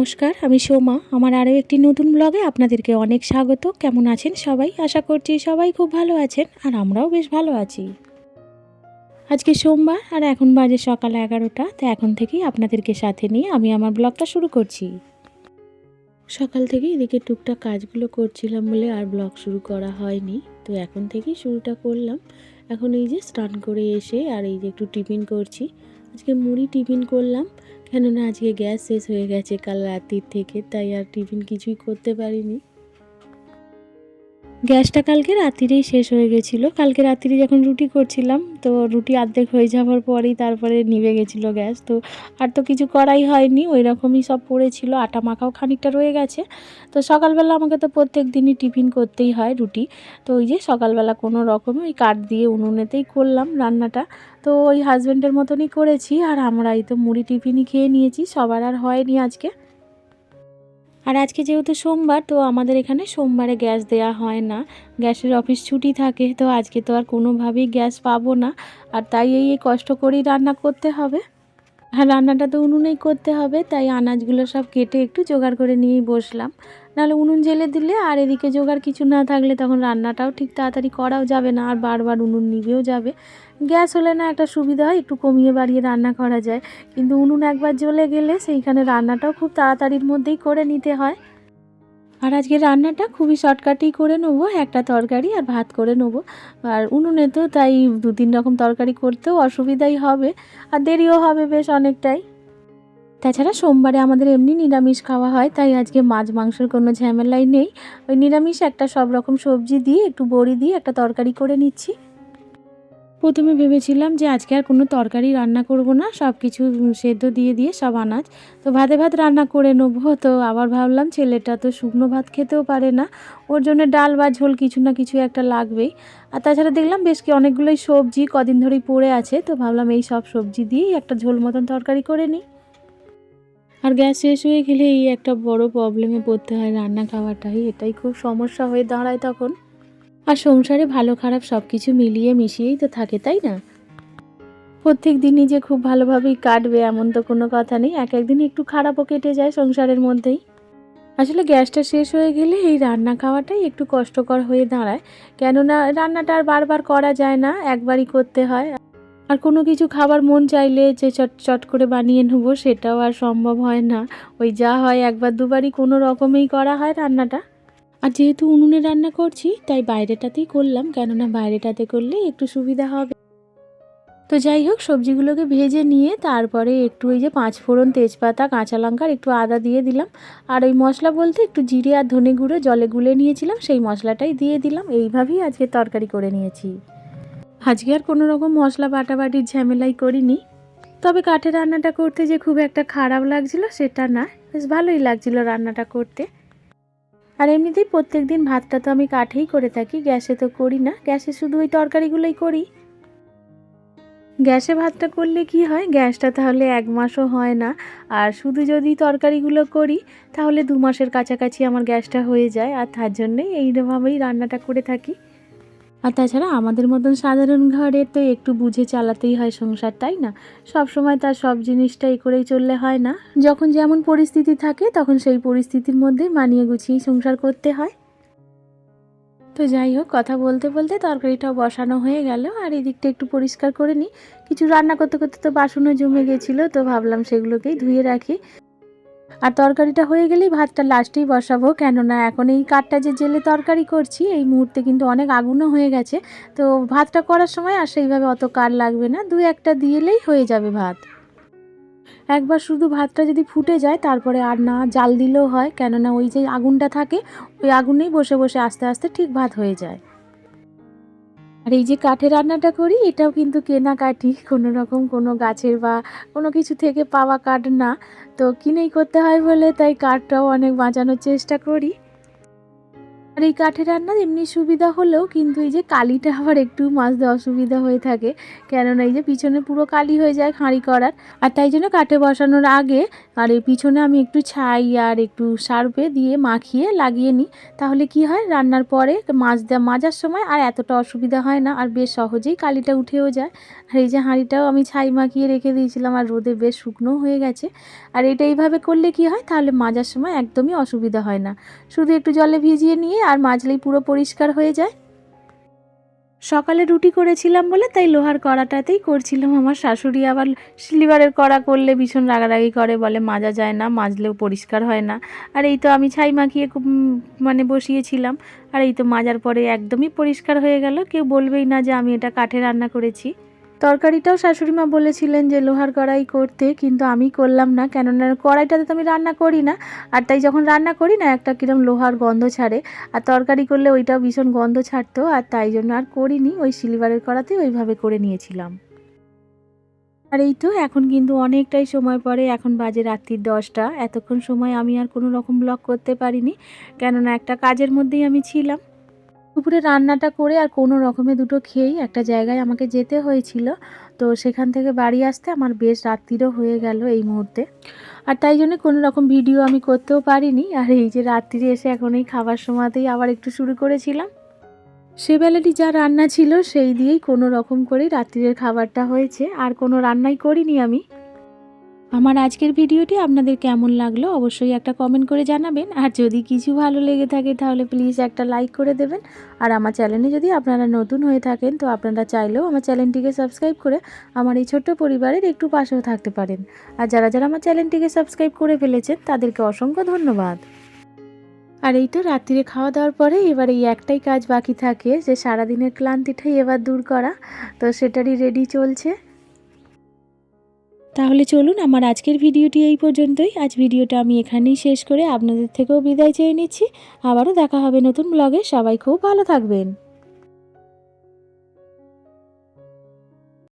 নমস্কার, আমি সোমা। আমার আরও একটি নতুন ব্লগে আপনাদেরকে অনেক স্বাগত। কেমন আছেন সবাই? আশা করছি সবাই খুব ভালো আছেন আর আমরাও বেশ ভালো আছি। আজকে সোমবার আর এখন বাজে সকাল এগারোটা, তো এখন থেকেই আপনাদেরকে সাথে নিয়ে আমি আমার ব্লগটা শুরু করছি। সকাল থেকে এদিকে টুকটাক কাজগুলো করছিলাম বলে আর ব্লগ শুরু করা হয়নি, তো এখন থেকেই শুরুটা করলাম। এখন এই যে স্নান করে এসে আর এই যে একটু টিফিন করছি আজকে মুড়ি টিফিন করলাম। কেননা আজকে গ্যাস শেষ হয়ে গেছে কাল রাত্রির থেকে, তাই আর টিফিন কিছুই করতে পারিনি। গ্যাসটা কালকে রাত্রিরেই শেষ হয়ে গেছিল। কালকে রাত্রিরে যখন রুটি করছিলাম, তো রুটি আর্ধেক হয়ে যাওয়ার পরেই তারপরে নিভে গেছিল গ্যাস। তো আর তো কিছু করাই হয়নি, ওই রকমই সব পড়েছিল, আটা মাখাও খানিকটা রয়ে গেছে। তো সকালবেলা আমাকে তো প্রত্যেক দিনই টিফিন করতেই হয় রুটি। তো ওই যে সকালবেলা কোনো রকমে ওই কাঠ দিয়ে উনুনেতেই করলাম রান্নাটা। তো ওই হাজব্যান্ডের মতনই করেছি, আর আমরা এই তো মুড়ি টিফিনই খেয়ে নিয়েছি, সবার আর হয়নি আজকে। আর আজকে যেহেতু সোমবার, তো আমাদের এখানে সোমবারে গ্যাস দেয়া হয় না। গ্যাসের অফিস ছুটি থাকে, তো আজকে তো আর কোনোভাবেই গ্যাস পাবো না। আর তাই এই কষ্ট করেই রান্না করতে হবে। আর রান্নাটা তো উনুনেই করতে হবে, তাই আনাজগুলো সব কেটে একটু জোগাড় করে নিয়েই বসলাম। নাহলে উনুন জেলে দিলে আর এদিকে জোগাড় কিছু না থাকলে তখন রান্নাটাও ঠিক তাড়াতাড়ি করাও যাবে না, আর বারবার উনুন নিবেও যাবে। গ্যাস হলে না একটা সুবিধা হয়, একটু কমিয়ে বাড়িয়ে রান্না করা যায়। কিন্তু উনুন একবার জ্বলে গেলে সেইখানে রান্নাটাও খুব তাড়াতাড়ির মধ্যেই করে নিতে হয়। আর আজকে রান্নাটা খুবই শর্টকাটেই করে নেব, একটা তরকারি আর ভাত করে নেব। আর উনুনে তো তাই দু তিন রকম তরকারি করতেও অসুবিধাই হবে, আর দেরিও হবে বেশ অনেকটাই। তাছাড়া সোমবারে আমাদের এমনি নিরামিষ খাওয়া হয়, তাই আজকে মাছ মাংসের কোনো ঝামেলাই নেই। ওই নিরামিষ একটা সব রকম সবজি দিয়ে, একটু বড়ি দিয়ে একটা তরকারি করে নিচ্ছি। প্রথমে ভেবেছিলাম যে আজকে আর কোনো তরকারি রান্না করব না সব কিছু সেদ্ধ দিয়ে দিয়ে সব আনাজ। তো ভাতে ভাত রান্না করে নেব, তো আবার ভাবলাম ছেলেটা তো শুকনো ভাত খেতেও পারে না, ওর জন্য ডাল বা ঝোল কিছু না কিছু একটা লাগবেই। আর তাছাড়া দেখলাম বেশ কি অনেকগুলোই সবজি কদিন ধরেই পড়ে আছে, তো ভাবলাম এই সব সবজি দিয়েই একটা ঝোল মতন তরকারি করে নিই। আর গ্যাস শেষ হয়ে গেলে এই একটা বড় প্রবলেমে পড়তে হয় রান্না খাওয়াটাই। এটাই খুব সমস্যা হয়ে দাঁড়ায় তখন। আর সংসারে ভালো খারাপ সব কিছু মিলিয়ে মিশিয়েই তো থাকে, তাই না? প্রত্যেক দিনই যে খুব ভালোভাবেই কাটবে এমন তো কোনো কথা নেই। এক একদিন একটু খারাপও কেটে যায় সংসারের মধ্যেই। আসলে গ্যাসটা শেষ হয়ে গেলে এই রান্না খাওয়াটাই একটু কষ্টকর হয়ে দাঁড়ায়। কেননা রান্নাটা আর বারবার করা যায় না, একবারই করতে হয়। আর কোনো কিছু খাবার মন চাইলে যে চট চট করে বানিয়ে নেব সেটাও আর সম্ভব হয় না। ওই যা হয় একবার দুবারই কোনো রকমেই করা হয় রান্নাটা। আর যেহেতু উনুনে রান্না করছি, তাই বাইরেটাতেই করলাম, কেননা বাইরেটাতে করলে একটু সুবিধা হবে। তো যাই হোক, সবজিগুলোকে ভেজে নিয়ে তারপরে একটু ওই যে পাঁচ ফোড়ন তেজপাতা, কাঁচা লঙ্কার একটু আদা দিয়ে দিলাম। আর ওই মশলা বলতে একটু জিরে আর ধনে গুঁড়ো জলে গুলে নিয়েছিলাম, সেই মশলাটাই দিয়ে দিলাম। এইভাবেই আজকে তরকারি করে নিয়েছি। আজকে আর কোনো রকম মশলা বাটাবাটির ঝামেলাই করিনি। তবে কাঠের রান্নাটা করতে যে খুব একটা খারাপ লাগছিল সেটা না, বেশ ভালোই লাগছিল রান্নাটা করতে। আর এমনিতেই প্রত্যেক দিন ভাতটা তো আমি কাঠেই করে থাকি, গ্যাসে তো করি না, গ্যাসে শুধু ওই তরকারিগুলোই করি। গ্যাসে ভাতটা করলে কি হয়, গ্যাসটা তাহলে এক মাসও হয় না, আর শুধু যদি তরকারিগুলো করি, তাহলে দু মাসের কাছাকাছি আমার গ্যাসটা হয়ে যায়, আর তার জন্যেই এইভাবেই রান্নাটা করে থাকি। আর তাছাড়া আমাদের মতন সাধারণ ঘরে তো একটু বুঝে চালাতেই হয় সংসার, তাই না? সব সময় তার সব জিনিসটা এই করেই চললে হয় না। যখন যেমন পরিস্থিতি থাকে, তখন সেই পরিস্থিতির মধ্যে মানিয়ে গুছিয়েই সংসার করতে হয়। তো যাই হোক, কথা বলতে বলতে তরকারিটাও বসানো হয়ে গেল, আর এই দিকটা একটু পরিষ্কার করে নিই। কিছু রান্না করতে করতে তো বাসনও জমে গেছিল, তো ভাবলাম সেগুলোকেই ধুয়ে রাখি। আর তরকারিটা হয়ে গেলেই ভাতটা লাস্টেই বসাবো। কেননা এখন এই কাঠটা যে জেলে তরকারি করছি, এই মুহূর্তে কিন্তু অনেক আগুনও হয়ে গেছে। তো ভাতটা করার সময় আর সেইভাবে অত কার লাগবে না, দু একটা দিয়েলেই হয়ে যাবে ভাত। একবার শুধু ভাতটা যদি ফুটে যায়, তারপরে আর না জাল দিলেও হয়। কেননা ওই যে আগুনটা থাকে, ওই আগুনেই বসে বসে আস্তে আস্তে ঠিক ভাত হয়ে যায়। আর এই যে কাঠের রান্নাটা করি, এটাও কিন্তু কেনা কাঠি কোনো রকম কোনো গাছের বা কোনো কিছু থেকে পাওয়া কাঠ না। তো কিনেই করতে হয় বলে, তাই কাঠটাও অনেক বাঁচানোর চেষ্টা করি। আর এই কাঠের রান্নার এমনি সুবিধা হলেও কিন্তু এই যে কালিটা আবার একটু মাজতে অসুবিধা হয়ে থাকে। কেননা এই যে পিছনে পুরো কালি হয়ে যায় হাঁড়ি করার। আর তাই জন্য কাঠে বসানোর আগে আর এই পিছনে আমি একটু ছাই আর একটু সার্পে দিয়ে মাখিয়ে লাগিয়ে নিই। তাহলে কি হয়? রান্নার পরে মাজতে মাজার সময় আর এতটা অসুবিধা হয় না। আর বেশ সহজেই কালিটা উঠেও যায়। আর এই যে হাঁড়িটাও আমি ছাই মাখিয়ে রেখে দিয়েছিলাম আর রোদে বেশ শুকনো হয়ে গেছে। আর এটা এইভাবে করলে কি হয়? তাহলে মাজার সময় একদমই অসুবিধা হয় না। শুধু একটু জলে ভিজিয়ে নিয়ে আর মাজলেই পুরো পরিষ্কার হয়ে যায়। সকালে রুটি করেছিলাম বলে তাই লোহার কড়াটাতেই করছিলাম। আমার শাশুড়ি আবার সিলিভারের কড়া করলে ভীষণ রাগারাগি করে, বলে মাজা যায় না, মাজলেও পরিষ্কার হয় না। আর এই তো আমি ছাই মাখিয়ে মানে বসিয়েছিলাম। আর এই তো মাজার পরে একদমই পরিষ্কার হয়ে গেল। কেউ বলবেই না যে আমি এটা কাঠে রান্না করেছি। তরকারিটাও শাশুড়ি মা বলেছিলেন যে, লোহার কড়াই করতে, কিন্তু আমি করলাম না। কেননা, কড়াইটাতে তো আমি রান্না করি না। আর তাই যখন রান্না করি না, একটা কিরম লোহার গন্ধ ছাড়ে। আর তরকারি করলে ওইটাও ভীষণ গন্ধ ছাড়তো। আর তাই জন্য আর করিনি। ওই সিলভারের কড়াতে ওইভাবে করে নিয়েছিলাম। আর এই তো, এখন কিন্তু অনেকটাই সময় পরে। এখন বাজে রাত্রির দশটা। এতক্ষণ সময় আমি আর কোনো রকম ব্লগ করতে পারিনি। কেননা, একটা কাজের মধ্যেই আমি ছিলাম। দুপুরে রান্নাটা করে আর কোনো রকমে দুটো খেয়েই একটা জায়গায় আমাকে যেতে হয়েছিল। তো সেখান থেকে বাড়ি আসতে আমার বেশ রাত্রিরও হয়ে গেল এই মুহূর্তে। আর তাই জন্য কোনো রকম ভিডিও আমি করতেও পারিনি। আর এই যে রাত্রিরে এসে এখন এই খাবার সময়তেই আবার একটু শুরু করেছিলাম। সেবেলাটি যা রান্না ছিল সেই দিয়েই কোনো রকম করেই রাত্রিরের খাবারটা হয়েছে। আর কোনো রান্নাই করিনি আমি। আমার আজকের ভিডিওটি আপনাদের কেমন লাগল অবশ্যই একটা কমেন্ট করে জানাবেন। আর যদি কিছু ভালো লেগে থাকে তাহলে প্লিজ একটা লাইক করে দেবেন। আর আমার চ্যানেলে যদি আপনারা নতুন হয়ে থাকেন তো আপনারা চাইলেও আমার চ্যানেলটিকে সাবস্ক্রাইব করে আমার এই ছোট্ট পরিবারের একটু পাশেও থাকতে পারেন। আর যারা যারা আমার চ্যানেলটিকে সাবস্ক্রাইব করে ফেলেছেন তাদেরকে অসংখ্য ধন্যবাদ। আর এই তো রাত্রিরে খাওয়া দাওয়ার পরে এবার এই একটাই কাজ বাকি থাকে যে সারাদিনের ক্লান্তিটাই এবার দূর করা। তো সেটারই রেডি চলছে। তাহলে চলুন আমার আজকের ভিডিওটি এই পর্যন্তই। আজ ভিডিওটা আমি এখানেই শেষ করে আপনাদের থেকেও বিদায় চেয়ে নিচ্ছি। আবারও দেখা হবে নতুন ব্লগে সবাই খুব ভালো থাকবেন।